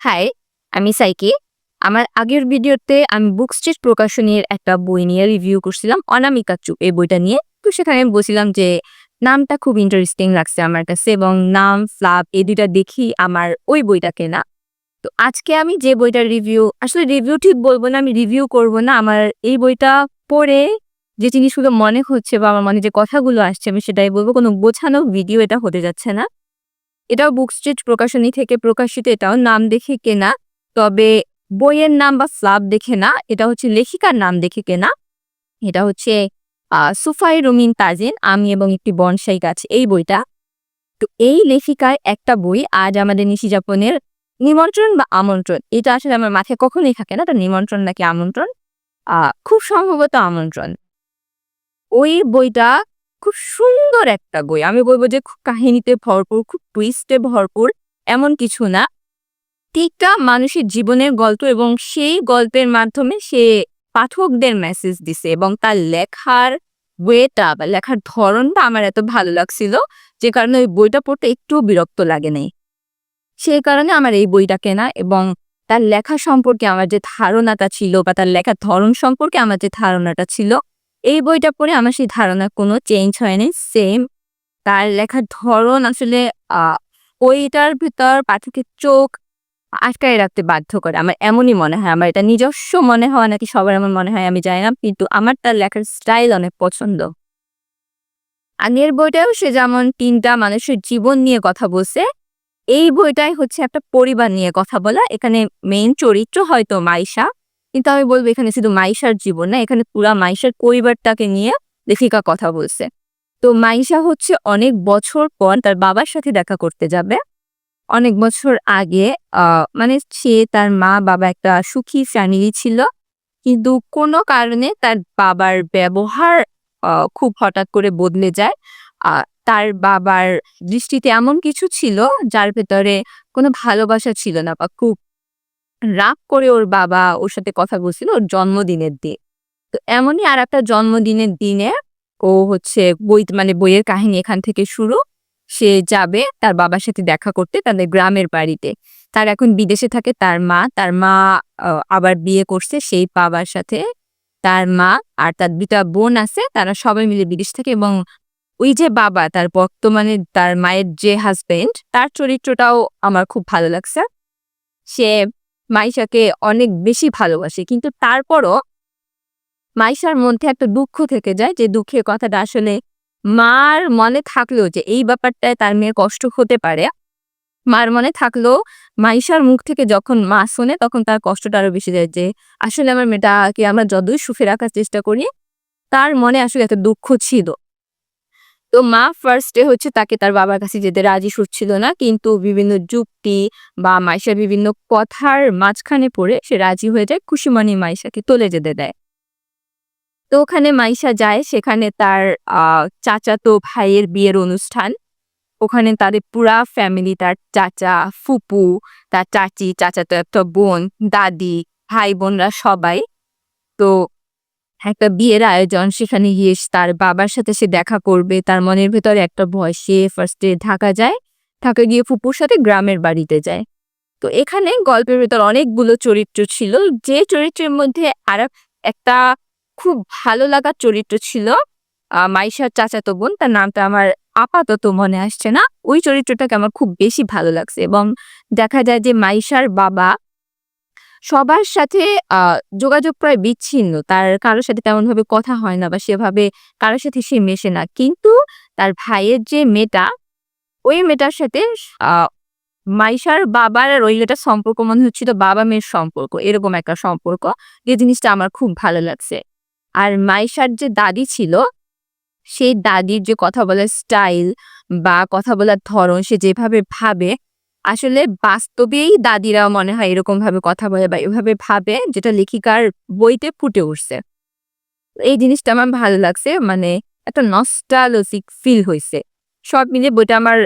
High আমি psyche. আমার আগের ভিডিওতে আমি বুক স্ট্রিট প্রকাশনীর একটা বই নিয়ে রিভিউ করছিলাম অনামিকা চুপ এই বইটা নিয়ে। তো সেখানে বলছিলাম যে, নামটা খুব ইন্টারেস্টিং লাগছে আমার কাছে এবং নাম ফ্লাপ এই দুইটা দেখি আমার ওই বইটা কেনা। তো আজকে আমি যে বইটার রিভিউ আসলে রিভিউ ঠিক বলব না, আমি রিভিউ করব না। আমার এই বইটা পড়ে যে জিনিসগুলো মনে হচ্ছে বা আমার মনে যে কথাগুলো আসছে, আমি সেটাই বলব। কোনো বোঝানো ভিডিও এটা হতে যাচ্ছে না। এটাও বুক স্ট্রিট প্রকাশনী থেকে প্রকাশিত, এটাও নাম দেখে কেনা। তবে বইয়ের নাম বা ফ্লাব দেখে না, এটা হচ্ছে লেখিকার নাম দেখে কেনা। এটা হচ্ছে সুফাই রুমিন তাজিন, আমি এবং একটি বনসাই গাছ, এই বইটা। তো এই লেখিকার একটা বই আজ আমাদের নিশি যাপনের নিমন্ত্রণ বা আমন্ত্রণ। এটা আসলে আমার মাথায় কখনোই থাকে না, এটা নিমন্ত্রণ নাকি আমন্ত্রণ? খুব সম্ভবত আমন্ত্রণ। ওই বইটা খুব সুন্দর একটা বই। আমি বলব যে খুব কাহিনীতে ভরপুর, খুব টুইস্টে ভরপুর, এমন কিছু না। ঠিকটা মানুষের জীবনের গল্প এবং সেই গল্পের মাধ্যমে সে পাঠকদের মেসেজ দিছে এবং তার লেখার ওয়েটা বা লেখার ধরনটা আমার এত ভালো লাগছিল যে কারণে ওই বইটা পড়তে একটু বিরক্ত লাগে নাই। সেই কারণে আমার এই বইটা কেনা এবং তার লেখা সম্পর্কে আমার যে ধারণাটা ছিল বা তার লেখার ধরন সম্পর্কে আমার যে ধারণাটা ছিল এই বইটা পড়ে আমার সেই ধারণা কোনো চেঞ্জ হয়নি সেম তার লেখার ধরন আসলে আহ, বইটার ভিতর পাঠকের চোখ আটকায় রাখতে বাধ্য করে। আমার এমনই মনে হয় আমার এটা নিজস্ব মনে হয় নাকি সবার এমন মনে হয় আমি জানি না কিন্তু আমার তার লেখার স্টাইল অনেক পছন্দ। আগের বইটাও সে যেমন তিনটা মানুষের জীবন নিয়ে কথা বলছে এই বইটাই হচ্ছে একটা পরিবার নিয়ে কথা বলা। এখানে মেইন চরিত্র হয়তো মাইশা কিন্তু আমি বলব, এখানে শুধু মাইশার জীবন না, এখানে পুরা মাইশার পরিবারটাকে নিয়ে লেখিকা কথা বলছে। তো মাইশা হচ্ছে অনেক বছর পর তার বাবার সাথে দেখা করতে যাবে। অনেক বছর আগে মানে সে তার মা, বাবা একটা সুখী ফ্যামিলি ছিল। কিন্তু কোনো কারণে তার বাবার ব্যবহার খুব হঠাৎ করে বদলে যায়। তার বাবার দৃষ্টিতে এমন কিছু ছিল, যার ভেতরে কোনো ভালোবাসা ছিল না বা খুব রাগ করে ওর বাবা ওর সাথে কথা বলছিল ওর জন্মদিনের দিন। তো এমনই আর একটা জন্মদিনের দিনে ও হচ্ছে বই মানে বইয়ের কাহিনী এখান থেকে শুরু। সে যাবে তার বাবার সাথে দেখা করতে তাদের গ্রামের বাড়িতে। তার এখন বিদেশে থাকে তার মা তার মা আবার বিয়ে করছে সেই বাবার সাথে। তার মা আর তার দুটা বোন আছে, তারা সবাই মিলে বিদেশ থাকে এবং ওই যে বাবা, তার বর্তমানে তার মায়ের যে হাজবেন্ড তার চরিত্রটাও আমার খুব ভালো লাগছে। সে মাইশাকে অনেক বেশি ভালোবাসে। কিন্তু তারপরও মাইশার মধ্যে একটা দুঃখ থেকে যায় যে দুঃখের কথাটা আসলে মার মনে থাকলেও যে এই ব্যাপারটায় তার মেয়ের কষ্ট হতে পারে। মার মনে থাকলেও মাইশার মুখ থেকে যখন মা শোনে তখন তার কষ্টটা আরও বেশি যায় যে আসলে আমার মেয়েটাকে আমরা যতই সুখে রাখার চেষ্টা করি, তার মনে আসলে এত দুঃখ ছিল। তো মা ফার্স্টে হচ্ছে তাকে তার বাবার কাছে যেতে রাজি হচ্ছিল না, কিন্তু বিভিন্ন যুক্তি বা মাইশার বিভিন্ন কথার মাঝখানে পড়ে সে রাজি হয়ে যায়, খুশি মনে মাইশাকে তোলে যেতে দেয়। তো ওখানে মাইশা যায়, সেখানে তার চাচাতো ভাইয়ের বিয়ের অনুষ্ঠান। ওখানে তাদের পুরা ফ্যামিলি তার চাচা, ফুপু, তার চাচি, চাচাতো একটা বোন, দাদি ভাই বোনরা সবাই। তো একটা বিয়ের আয়োজন, সেখানে গিয়ে তার বাবার সাথে সে দেখা করবে। তার মনের ভেতরে একটা ভয়, সে ফার্স্টে ঢাকা যায়, ঢাকা গিয়ে ফুপুর সাথে গ্রামের বাড়িতে যায়। তো এখানে গল্পের ভেতর অনেকগুলো চরিত্র ছিল। যে চরিত্রের মধ্যে আর একটা খুব ভালো লাগার চরিত্র ছিল মাইশার চাচাতো বোন, তার নামটা আমার আপাতত মনে আসছে না। ওই চরিত্রটাকে আমার খুব বেশি ভালো লাগছে এবং দেখা যায় যে মাইশার বাবা সবার সাথে যোগাযোগ প্রায় বিচ্ছিন্ন। তার কারোর সাথে তেমন ভাবে কথা হয় না বা সেভাবে কারোর সাথে সে মেশে না। কিন্তু তার ভাইয়ের যে মেয়েটা, ওই মেয়েটার সাথে মাইশার বাবার আর ওই মেয়েটার সম্পর্ক মনে হচ্ছিল বাবা মেয়ের সম্পর্ক, এরকম একটা সম্পর্ক। যে জিনিসটা আমার খুব ভালো লাগছে। আর মাইশার যে দাদি ছিল, সেই দাদির যে কথা বলার স্টাইল বা কথা বলার ধরন, সে যেভাবে ভাবে আসলে বাস্তবেই দাদিরা মনে হয় এরকম ভাবে কথা বলে বা এভাবে ভাবে যেটা লেখিকার বইতে ফুটে উঠছে। এই জিনিসটা আমার ভালো লাগছে মানে একটা নস্টালজিক ফিল হয়েছে সব মিলে বইটা আমার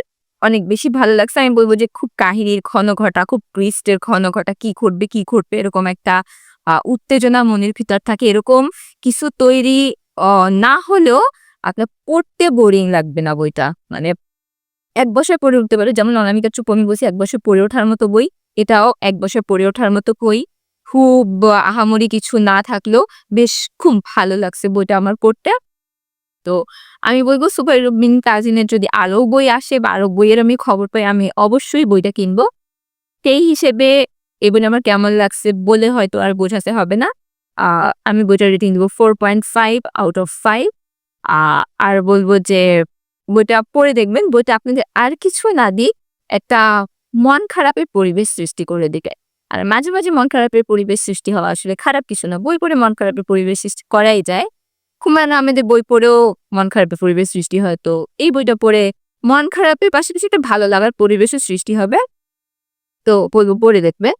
অনেক বেশি ভালো লাগছে। আমি বলব যে খুব কাহিনীর ক্ষণ ঘটা খুব টুইস্টের ক্ষণ ঘটা কি ঘটবে কি ঘটবে, এরকম একটা উত্তেজনা মনের ভিতর থাকে। এরকম কিছু তৈরি না হলেও আপনার পড়তে বোরিং লাগবে না বইটা। মানে এক বছর পড়ে উঠতে পারে। যেমন অনামিকা চুপ, আমি বলছি এক বছর পড়ে ওঠার মতো বই। এটাও এক বছর পড়ে ওঠার মতো বই। খুব আহামরি কিছু না থাকলেও বেশ খুব ভালো লাগছে বইটা আমার পড়তে। তো আমি বলব সুপার বিন তাজিনের যদি আরও বই আসে বা আরও বইয়ের আমি খবর পাই, আমি অবশ্যই বইটা কিনবো। সেই হিসেবে এই বই আমার কেমন লাগছে বলে হয়তো আর বোঝাতে হবে না। আমি বইটা রেটিং দেবো four point five out of five আর বলব যে বইটা পড়ে দেখবেন, বইটা আপনাদের আর কিছু না দিক একটা মন খারাপের পরিবেশ সৃষ্টি করে দিবে। আর মাঝে মাঝে মন খারাপের পরিবেশ সৃষ্টি হওয়া আসলে খারাপ কিছু না। বই পড়ে মন খারাপের পরিবেশ সৃষ্টি করাই যায়। হুমায়ুন আহমেদের বই পড়েও মন খারাপের পরিবেশ সৃষ্টি হয়। তো এই বইটা পড়ে মন খারাপের পাশাপাশি একটা ভালো লাগার পরিবেশের সৃষ্টি হবে। তো পড়ে দেখবে